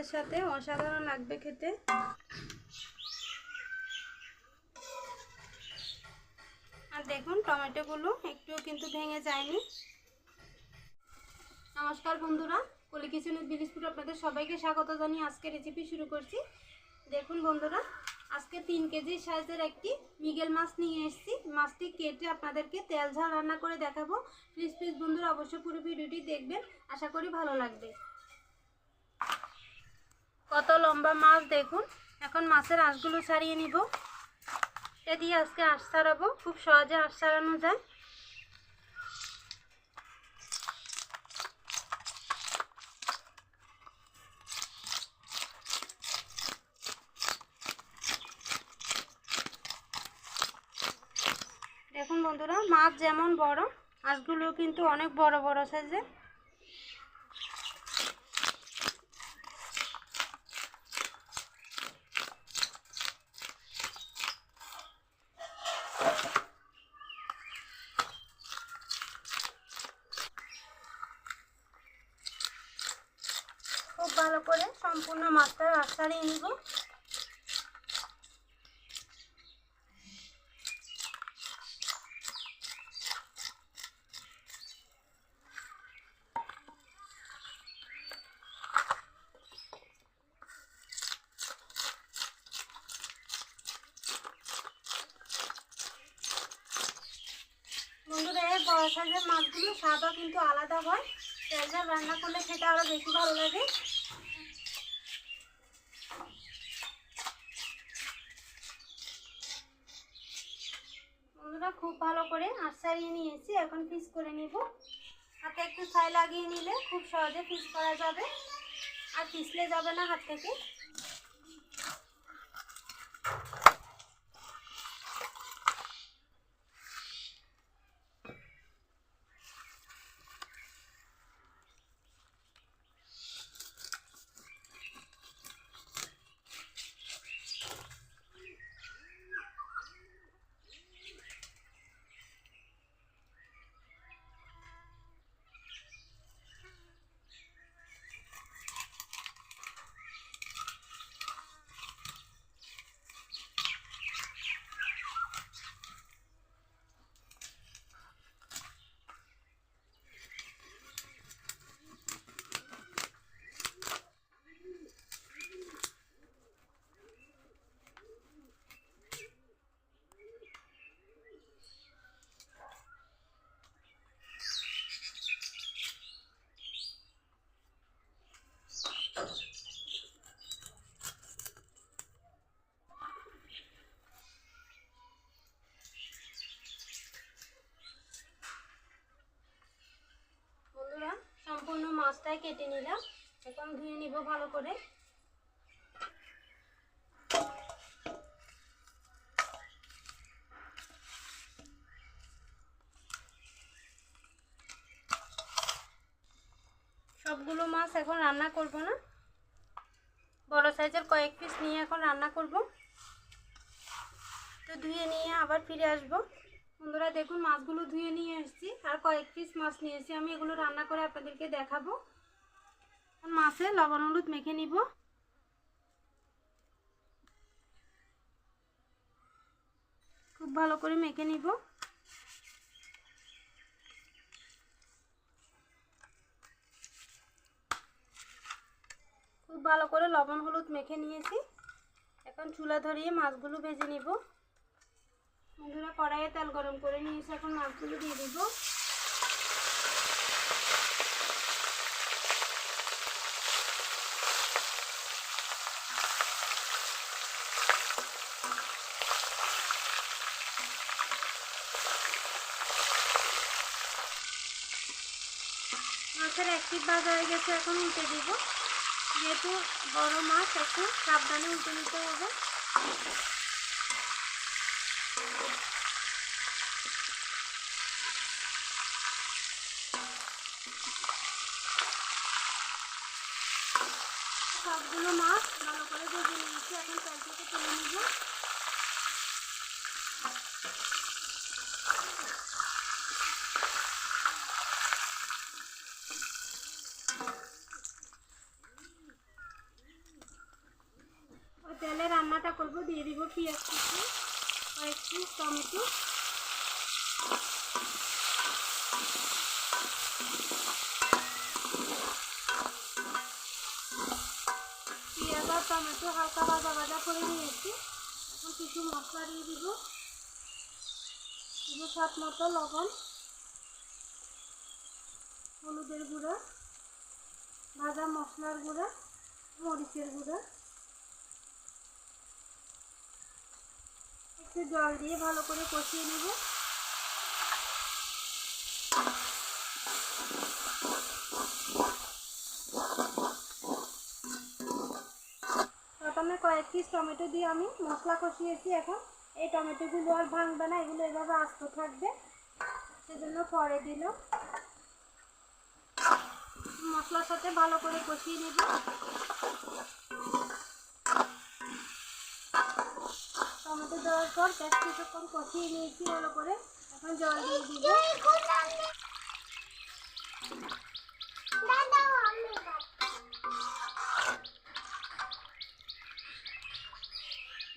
ভাতের সাথে অসাধারণ লাগবে খেতে। আর দেখুন, টমেটোগুলো একটু কিন্তু ভেঙে যায়নি। নমস্কার বন্ধুরা, কলি কিচেনের বিলিশপুর আপনাদের সবাইকে স্বাগত জানিয়ে আজকে রেসিপি শুরু করছি। দেখুন বন্ধুরা, আজকে তিন কেজি সাইজের একটি মিগেল মাছ নিয়ে এসেছি। মাছটি কেটে আপনাদেরকে তেল ঝাল রান্না করে দেখাবো। প্লিজ প্লিজ বন্ধুরা, অবশ্যই পুরো ভিডিওটি দেখবেন। আশা করি ভালো লাগবে। লম্বা মাছ দেখুন। এখন মাছের আঁশগুলো ছাড়িয়ে নিব। এ দিয়ে আজকে আঁশ ছাড়াবো। খুব সহজে আঁশ ছাড়ানো যায়। দেখুন বন্ধুরা, মাছ যেমন বড়, আঁশগুলো কিন্তু অনেক বড় বড় সাইজের খুব ভালো করে সম্পূর্ণ মাছটা রাস ছাড়িয়ে নিব স্বাদও কিন্তু আলাদা হয়। রান্না করলে খেতে আরও বেশি ভালো লাগে বন্ধুরা খুব ভালো করে আঁচ সারিয়ে নিয়েছি, এখন পিস করে নিব। হাতে একটু ছাই লাগিয়ে নিলে খুব সহজে পিস করা যাবে। আর পিছলে যাবে না হাত থেকে বন্ধুরা মাছটাই কেটে নিলাম। এখন ধুয়ে নিব ভালো করে। সবগুলো মাছ এখন রান্না করব না। বড় সাইজের কয়েক পিস নিয়ে এখন রান্না করব। তো ধুয়ে নিয়ে আবার ফিরে আসব। বন্ধুরা, দেখুন, মাছগুলো ধুয়ে নিয়ে এসেছি। আর কয়েক পিস মাছ নিয়েছি আমি এগুলো রান্না করে আপনাদেরকে দেখাবো। মাছে লবণ হলুদ মেখে নিব। খুব ভালো করে মেখে নিব। খুব ভালো করে লবণ হলুদ মেখে নিয়েছি। এখন চুলা ধরিয়ে মাছগুলো ভেজে নিব। বন্ধুরা কড়াইয়ে তেল গরম করে নিয়েছি, এখন মাছগুলো দিয়ে দিব। মাছের একটি ভাজা হয়ে গেছে, এখন উল্টে দিব। যেহেতু বড় মাছ একটু সাবধানে উল্টে নিতে হবে। সবগুলো মাছ ভালো করে ভেজে নিয়েছি, এখন তেল থেকে তুলে নিব। পেঁয়াজ কুচি কয়েক পিস টমেটো। পেঁয়াজ আর টমেটো হালকা ভাজা ভাজা করে নিয়েছি। এখন কিছু মশলা দিয়ে দিব। দিব স্বাদ মতো লবণ, হলুদের গুঁড়া ভাজা মশলার গুঁড়া, মরিচের গুঁড়া। একটু জল দিয়ে ভালো করে কষিয়ে নেব। প্রথমে কয়েক পিস টমেটো দিয়ে আমি মশলা কষিয়েছি এখন। এই টমেটোগুলো আর ভাঙবে না, এগুলো এভাবে আস্ত থাকবে। সেজন্য পরে দিল। মশলার সাথে ভালো করে কষিয়ে নেব টমেটো দেওয়ার পর বেশ কিছুক্ষণ কষিয়ে নিয়েছি ভালো করে এখন জল দিয়ে দিব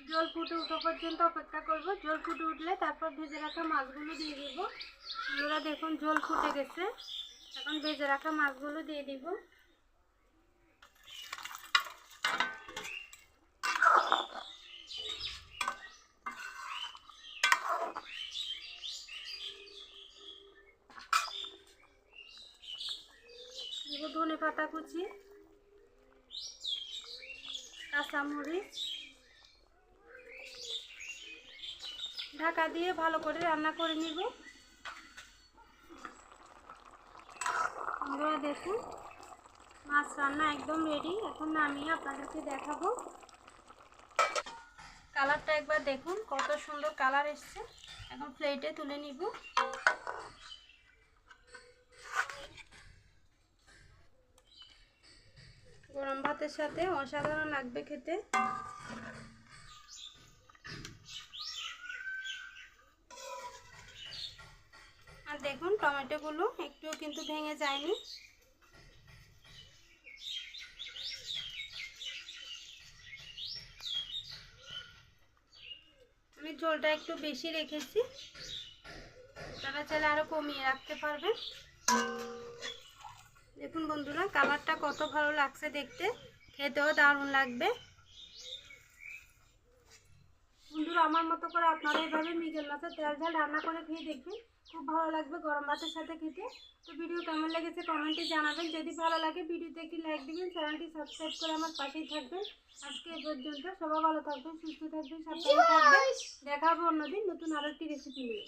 জল ফুটে উঠা পর্যন্ত অপেক্ষা করব। জল ফুটে উঠলে তারপর ভেজে রাখা মাছগুলো দিয়ে দিব। বন্ধুরা দেখুন, জল ফুটে গেছে। এখন ভেজে রাখা মাছগুলো দিয়ে দিব দিব ধনে পাতা কুচি, কাঁচামরিচ, ঢাকা দিয়ে ভালো করে রান্না করে নিব। দেখুন, মাছ রান্না একদম রেডি এখন নামিয়ে আপনাদেরকে দেখাবো। কালারটা একবার দেখুন, কত সুন্দর কালার এসছে। এখন প্লেটে তুলে নিব। গরম ভাতের সাথে অসাধারণ লাগবে খেতে। আর দেখুন, টমেটোগুলো একটুও কিন্তু ভেঙে যায়নি। আমি ঝোলটা একটু বেশি রেখেছি। আপনারা চাইলে আরও কমিয়ে রাখতে পারবেন। দেখুন বন্ধুরা কালারটা কত ভালো লাগছে দেখতে। খেতেও দারুণ লাগবে। বন্ধুরা আমার মতো করে আপনারা এভাবে মিগেল মাছের তেল ঝাল রান্না করে খেয়ে দেখবেন। খুব ভালো লাগবে গরম ভাতের সাথে খেতে। তো ভিডিও কেমন লেগেছে কমেন্টে জানাবেন। যদি ভালো লাগে ভিডিওতে একটি লাইক দিবেন চ্যানেলটি সাবস্ক্রাইব করে আমার পাশেই থাকবেন। আজকে এ পর্যন্ত সবাই ভালো থাকবেন সুস্থ থাকবেন সাবধানে থাকবেন। দেখা হবে অন্যদিন নতুন আরও একটি রেসিপি নিয়ে।